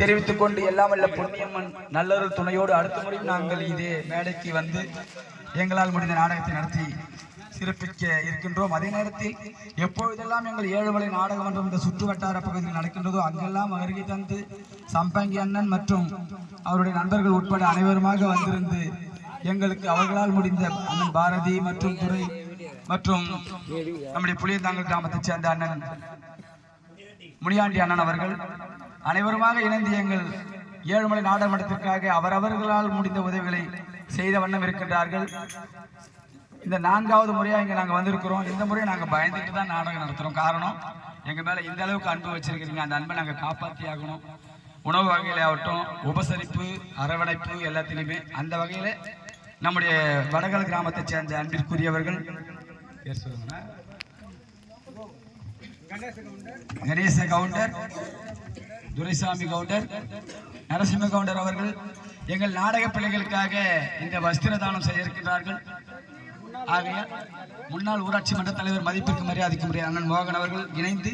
தெரிவித்துக் கொண்டு எல்லாம் வல்ல பொன்னியம்மன் நல்லொரு துணையோடு அடுத்த முறையும் நாங்கள் இதே மேடைக்கு வந்து எங்களால் முடிந்த நாடகத்தை நடத்தி சிறப்பிக்க இருக்கின்றோம். அதே நேரத்தில் எப்பொழுதெல்லாம் எங்கள் ஏழுமலை நாடகம் என்ற இந்த சுற்று வட்டார பகுதியில் நடக்கின்றதோ அங்கெல்லாம் வருகை தந்து சம்பங்கி அண்ணன் மற்றும் அவருடைய நண்பர்கள் உட்பட அனைவருமாக வந்திருந்து எங்களுக்கு அவர்களால் முடிந்த அண்ணன் பாரதி மற்றும் துரை மற்றும் நம்முடைய புளியந்தாங்கல் கிராமத்தைச் சேர்ந்த அண்ணன் முனியாண்டி அண்ணன் அவர்கள் அனைவருமாக இணைந்து எங்கள் ஏழுமலை நாடகமன்றத்திற்காக அவரவர்களால் முடிந்த உதவிகளை செய்த வண்ணம் இருக்கின்றார்கள். இந்த நான்காவது முறையாக இங்கே நாங்கள் வந்திருக்கிறோம். இந்த முறை நாங்கள் பயந்துட்டு தான் நாடகம் நடத்துகிறோம் காரணம் எங்கள் மேலே இந்த அளவுக்கு அன்பு வச்சிருக்கிறீங்க. அந்த அன்பை நாங்கள் காப்பாற்றி ஆகணும். உணவு வகையில ஆகட்டும் உபசரிப்பு அரவணைப்பு எல்லாத்திலையுமே அந்த வகையில் நம்முடைய வடகல் கிராமத்தை சேர்ந்த அன்பிற்குரியவர்கள் கணேச கவுண்டர். துரைசாமி கவுண்டர் நரசிம்ம கவுண்டர் அவர்கள் எங்கள் நாடக பிள்ளைகளுக்காக இந்த வஸ்திர தானம் செய்ய இருக்கின்றார்கள் ஆகையால் முன்னாள் ஊராட்சி மன்ற தலைவர் மதிப்பிற்கு மரியாதைக்கு முறைய அண்ணன் மோகன் அவர்கள் இணைந்து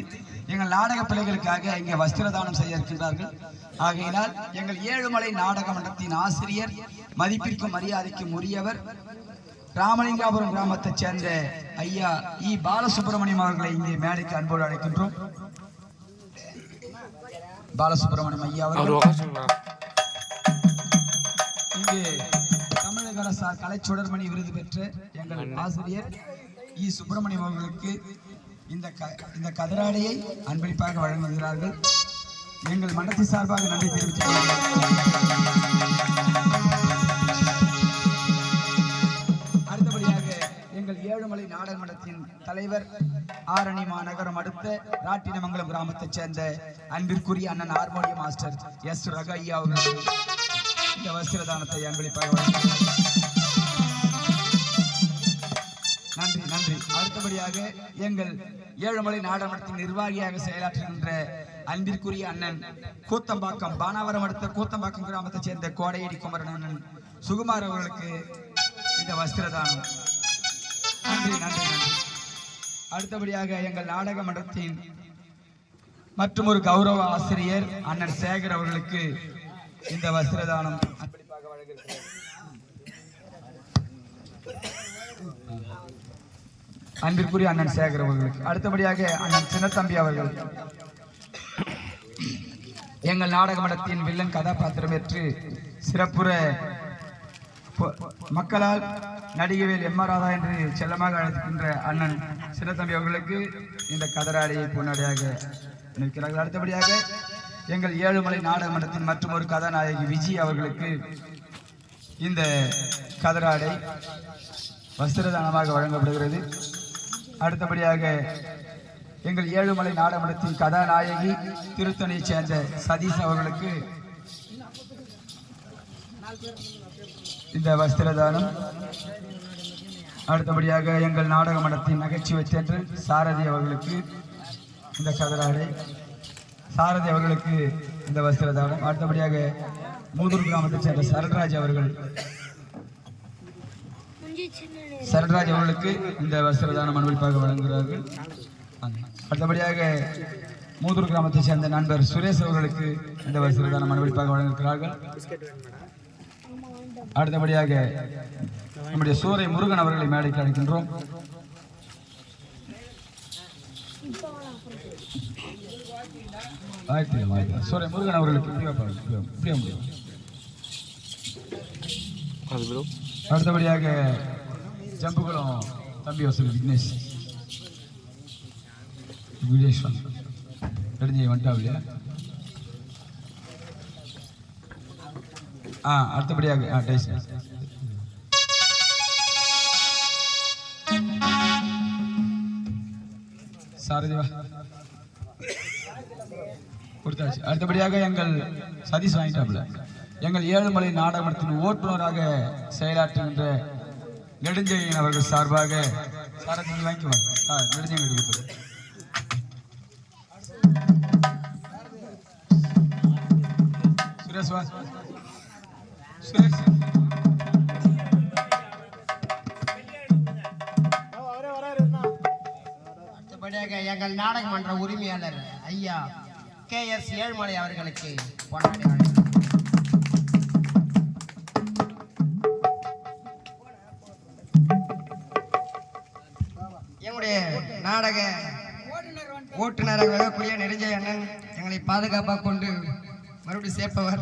எங்கள் நாடக பிள்ளைகளுக்காக இங்கே வஸ்திர தானம் செய்ய இருக்கின்றார்கள் ஆகையினால் எங்கள் ஏழுமலை நாடக மன்றத்தின் ஆசிரியர் மதிப்பிற்கும் மரியாதைக்கும் உரியவர் ராமலிங்காபுரம் கிராமத்தைச் சேர்ந்த ஐயா இ. பாலசுப்ரமணியம் அவர்களை இங்கே மேடைக்கு அன்போடு அழைக்கின்றோம். பாலசுப்ரமணியம் ஐயா அவர்கள். இங்கு தமிழக அரசால் கலைச்சுடர்மணி விருது பெற்ற எங்கள் ஆசிரியர் இ. சுப்பிரமணியம் அவர்களுக்கு இந்த க இந்த கதராடையை அன்பளிப்பாக வழங்குகிறார்கள். எங்கள் மன்றத்தின் சார்பாக நன்றி தெரிவித்துக் கொள்கிறேன். எங்கள் நாடக மன்றத்தின் தலைவர் ஆரணி மாநகரம் அடுத்த ராட்டினமங்கலம் கிராமத்தைச் சேர்ந்த அன்பிற்குரிய அண்ணன் ஹார்மோனிய மாஸ்டர் எஸ் ரக ஐயா அவர்கள். இந்த வஸ்திரதானத்தை அன்பளிப்பாக நன்றி நன்றி. அடுத்தபடியாக எங்கள் ஏழுமலை நாடகத்தின் நிர்வாகியாக செயலாற்றுகின்ற அன்பிற்குரிய அண்ணன் கூத்தம்பாக்கம் பானாவரம் அடுத்த கூத்தம்பாக்கம் கிராமத்தைச் சேர்ந்த கோடையடி குமரன் அண்ணன் சுகுமார் அவர்களுக்கு இந்த வஸ்திரதானம். நன்றி நன்றி நன்றி. அடுத்தபடியாக எங்கள் நாடக மன்றத்தின் மற்றும் ஒரு கௌரவ ஆசிரியர் அண்ணன் சேகர் அவர்களுக்கு இந்த வஸ்திரதானம் அன்பளிப்பாக அன்பிற்குரிய அண்ணன் சேகர் அவர்களுக்கு. அடுத்தபடியாக அண்ணன் சின்னத்தம்பி அவர்கள். எங்கள் நாடக மடத்தின் வில்லன் கதாபாத்திரம் ஏற்று சிறப்புற மக்களால் நடிகவேல் எம் ஆர் ராதா என்று செல்லமாக அழைக்கின்ற அண்ணன் சின்னத்தம்பி அவர்களுக்கு இந்த கதராடையை பொன்னாடையாக நிற்கிறார்கள் அடுத்தபடியாக எங்கள் ஏழுமலை நாடக மன்றத்தின் மற்றும் ஒரு கதாநாயகி விஜய் அவர்களுக்கு இந்த கதராடை வஸ்திரதானமாக வழங்கப்படுகிறது. அடுத்தபடியாக எங்கள் ஏழுமலை நாடகமன்றத்தின் கதாநாயகி திருத்தணியைச் சேர்ந்த சதீஷ் அவர்களுக்கு இந்த வஸ்திரதானம். அடுத்தபடியாக எங்கள் நாடக மடத்தின் நகைச்சுவை சென்று சாரதி அவர்களுக்கு இந்த கதராடை சாரதி அவர்களுக்கு இந்த வஸ்திரதானம். அடுத்தபடியாக மூதூர் கிராமத்தைச் சேர்ந்த சரண்ராஜ் அவர்கள் சரண்ராஜ் அவர்களுக்கு இந்த வஸ்திரதானம் அன்பளிப்பாக வழங்குகிறார்கள். அடுத்தபடியாக மூதூர் கிராமத்தைச் சேர்ந்த நண்பர் சுரேஷ் அவர்களுக்கு இந்த வஸ்திரதானம் அன்பளிப்பாக வழங்குகிறார்கள். அடுத்தபடியாக நம்முடைய சூரை முருகன் அவர்களை மேடைக்கு அழைக்கின்றோம். ஆயிரத்தி சூரை முருகன் அவர்களுக்கு அடுத்தபடியாக ஜம்புகுளம் தம்பி வசூல் விக்னேஷ். விக்னேஸ்வரன் தெரிஞ்சு வந்துட்டாவில்லையா ஆ அடுத்தபடியாக ஆ டேஸ். சாரதிவா கொடுத்தாச்சு. அடுத்தபடியாக எங்கள் சதீஷ் வாங்கிட்டாப்புல. எங்கள் ஏழுமலை நாடகத்தின் ஓட்டுநராக செயலாற்றுகின்ற நெடுஞ்செழியன் அவர்கள் சார்பாக சாரதி நீங்க வாங்கிக்குவாங்க சார் நெடுஞ்செழியன் கொடுத்தது சுரேஷ் வா. அடுத்தபடியாக எங்கள் நாடக மன்ற உரிமையாளர் ஐயா கே எஸ் ஏழ்மலை அவர்களுக்கு பொன்னாடி எங்களுடைய நாடக ஓட்டுநராக கூடிய நெடுஞ்சை அண்ணன் எங்களை பாதுகாப்பாக கொண்டு மறுபடியும் சேர்ப்பவர்.